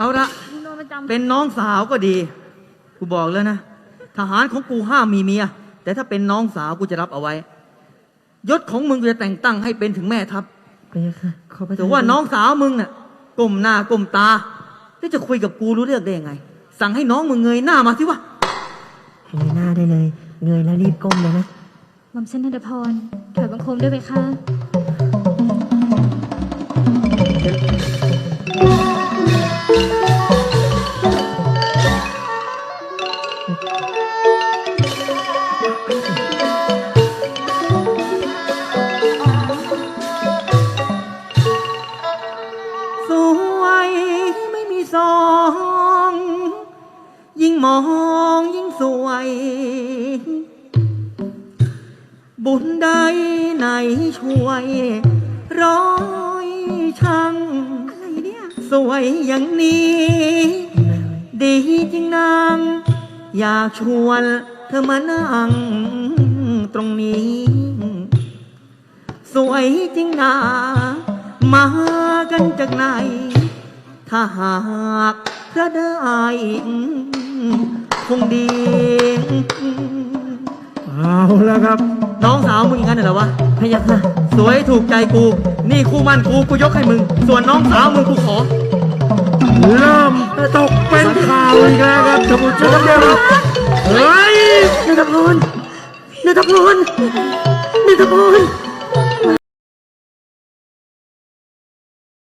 เอาละโดนประจำเป็นน้องสาวก็ดี กูบอกแล้วนะ ทหารของกูห้ามมีเมีย แต่ถ้าเป็นน้องสาวกูจะรับเอาไว้ ยศของมึงกูจะแต่งตั้งให้เป็นถึงแม่ทัพพระยาค่ะขอพระแต่ว่าน้องสาวมึงน่ะก้มหน้าก้มตาแล้วจะคุยกับกูรู้เรื่องได้ยังไง สั่งให้น้องมึงเงยหน้ามาสิวะ เงยหน้าได้เลย เงยแล้วรีบก้มเลยนะหม่อมเส้นนันทพรถอยบังคมด้วยไหมคะ สวยไม่มีสอง ยิ่งมองยิ่งสวย บุญใดไหนช่วย ร้อยช่างสวยอย่างนี้ ดีจริงนาง อยากชวนเธอมานั่งตรงนี้ สวยจริงนามากันจากไหน ถ้าหากพระได้คงดี เอาแล้วครับ น้องสาวมึงอย่างนั้นเหรอวะพระยาค่ะสวยถูกใจกู นี่คู่มั่นกูกูยกให้มึง ส่วนน้องสาวมึงกูขอ เริ่ม แล้วครับท่านผู้ชมครับเฮ้ยนายตะพลนายตะพลนายตะพล